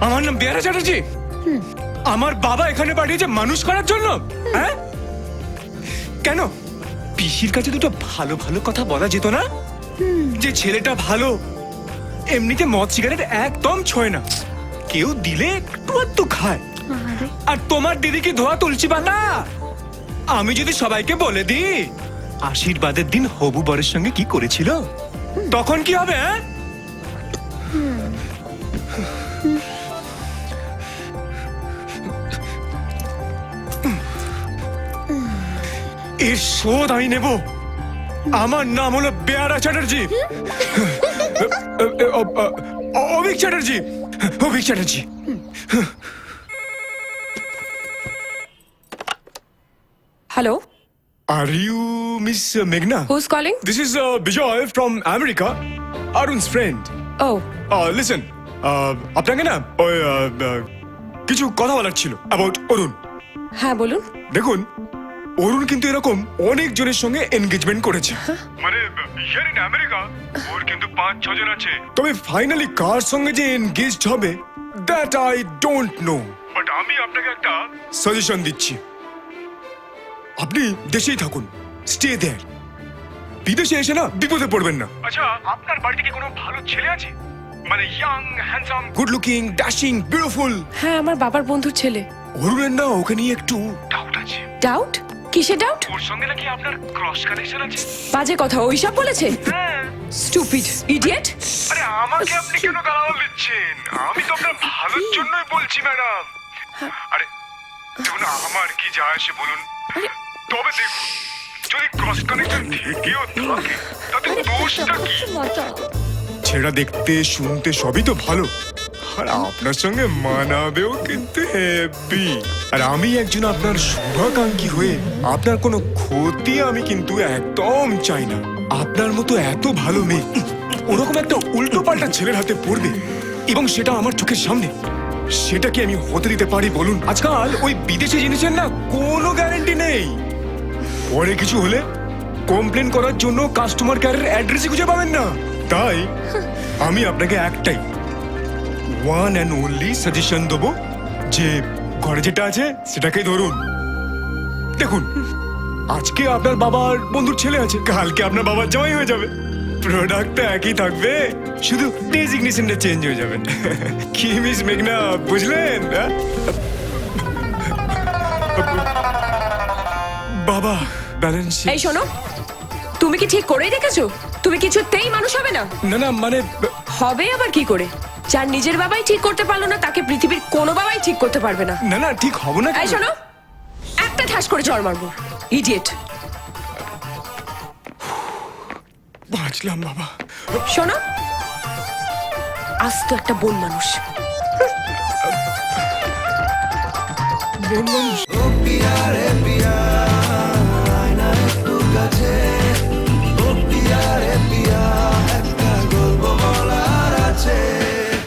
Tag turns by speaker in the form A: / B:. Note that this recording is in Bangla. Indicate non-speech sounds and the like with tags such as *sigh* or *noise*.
A: আমার নাম বেয়ারা চ্যাটার্জি। আমার বাবা এখানে পাঠিয়েছে মানুষ করার জন্য। হ্যাঁ? কেন? পিসির কাছে দুটো ভালো ভালো কথা বলা যেত না? যে ছেলেটা ভালো এমনিতে মদ সিগারেট একদম ছয় না। কেউ দিলে একটু একটু খায়। আর তোমার দিদি কি ধোয়া তুলছি পাতা। আমি যদি সবাইকে বলে দিই আশীর্বাদের দিন হবু বরের সঙ্গে কি করেছিল? তখন কি হবে হ্যাঁ? এর শোধ আমি নেব। আমার নাম হলো বেয়ারা Chatterjee. *laughs* Abhik Chatterjee. Abhik Chatterjee.
B: Hello
A: are you miss মেঘনা
B: who's calling
A: This is Vijay from America America, friend.
B: O
A: uh, আপনাকে না ওই uh, uh, কিছু কথা বলার ছিল অ্যাবাউট অরুণ।
B: হ্যাঁ বলুন।
A: দেখুন অরুণ কিন্তু এরকম অনেক জনের সঙ্গে এনগেজমেন্ট করেছে। মানে হিয়ার ইন আমেরিকা ওর কিন্তু পাঁচ ছজন আছে। তবে ফাইনালি কার সঙ্গে যে এনগেজড হবে that I don't know but আমি আপনাকে একটা সাজেশন দিচ্ছি। আপনি দেশেই থাকুন স্টে দেয়ার বিদেশে এসে না বিপদে পড়বেন না। আচ্ছা আপনার বাড়িতে কি কোনো ভালো ছেলে আছে? মানে young handsome good looking dashing beautiful
B: হ্যাঁ আমার বাবার বন্ধুর ছেলে।
A: অরুণের না ওকে নিয়ে একটু ডাউট আছে।
B: ডাউট কিসে ডাউট
A: ওর সঙ্গে নাকি আপনার ক্রস কানেকশন আছে?
B: বাজে কথা ওইসব বলেছে।
A: হ্যাঁ।
B: স্টুপিড ইডিয়েট
A: আরে আমাকে আপনি কেন গালাগাল দিচ্ছেন? আমি তো আপনার ভালোর জন্যই বলছি ম্যাডাম। আরে দেখুন আমার কি যায় আসে বলুন। তবে দেখুন যদি ক্রস কানেকশন থেকেও থাকে তাতে দোষটা কি? ছেড়া দেখতে শুনতে সবই তো ভালো। আর আপনার সঙ্গে মানাবেও কিন্তু হেভি আর আমি একজন আপনার শুভাকাঙ্ক্ষী হয়ে আপনার কোনো ক্ষতি আমি কিন্তু একদম চাই না। আপনার মতো এত ভালো মেয়ে, ওরকম একটা উল্টো পাল্টা ছেলের হাতে পড়বে এবং সেটা আমার চোখের সামনে সেটা কি আমি হতে দিতে পারি বলুন। আজকাল ওই বিদেশি জিনিসের না কোনো গ্যারেন্টি নেই। পরে কিছু হলে কমপ্লেন করার জন্য কাস্টমার কেয়ারের অ্যাড্রেসই খুঁজে পাবেন না। তাই আমি আপনাকে একটাই ওয়ান অ্যান্ড অনলি সাজেশন দেবো যে ঘরে যেটা আছে সেটাকেই ধরুন। দেখুন আজকে আপনার বাবার বন্ধুর ছেলে আছে কালকে আপনার বাবার জামাই হয়ে যাবে। প্রোডাক্টটা একই থাকবে শুধু ডেজিগনেশনটা চেঞ্জ হয়ে যাবে। কি মিস মেঘনা বুঝলেন হ্যাঁ? বাবা ব্যালেন্স
B: এই শোনো তুমি কি ঠিক করেই রেখেছো তুমি কিছুতেই মানুষ হবে না।
A: না না মানে
B: হবে আবার কি করে? যার নিজের বাবাই ঠিক করতে পারল না তাকে পৃথিবীর কোনো বাবাই ঠিক করতে পারবে না।
A: না না ঠিক হব না
B: এই শোনো একটা ঠাস করে জ্বর মারবো। ইডিয়েট
A: বাঁচলাম বাবা।
B: শোনো আস্ত একটা বন মানুষ।
A: বন মানুষ।